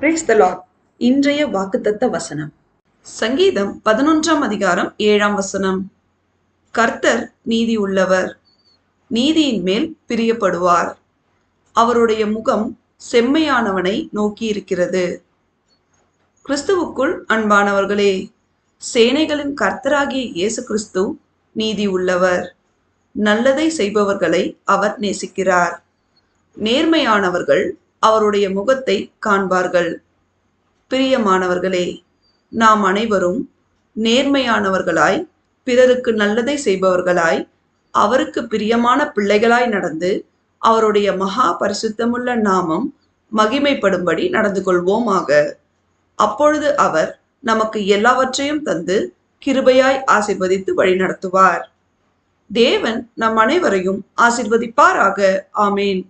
Brace த Lord இன்றைய வாக்குத்தத்த வசனம். சங்கீதம் பதினொன்றாம் அதிகாரம் ஏழாம் வசனம். கர்த்தர் நீதி உள்ளவர். நீதியின் மேல் பிரியப்படுவார். அவருடைய முகம் செம்மையானவனை நோக்கி இருக்கிறது கிறிஸ்துவுக்குள் அன்பானவர்களே சேனைகளின் கர்த்தராகிய இயேசு கிறிஸ்து நீதி உள்ளவர். நல்லதை செய்பவர்களை அவர் நேசிக்கிறார். நேர்மையானவர்கள் அவருடைய முகத்தை காண்பார்கள். பிரியமானவர்களே நாம் அனைவரும் நேர்மையானவர்களாய் பிறருக்கு நல்லதை செய்பவர்களாய் அவருக்கு பிரியமான பிள்ளைகளாய் நடந்து அவருடைய மகா பரிசுத்தமுள்ள நாமம் மகிமைப்படும்படி நடந்து கொள்வோமாக. அப்பொழுது அவர் நமக்கு எல்லாவற்றையும் தந்து கிருபையாய் ஆசிர்வதித்து வழிநடத்துவார். தேவன் நம் அனைவரையும் ஆசிர்வதிப்பாராக. ஆமேன்.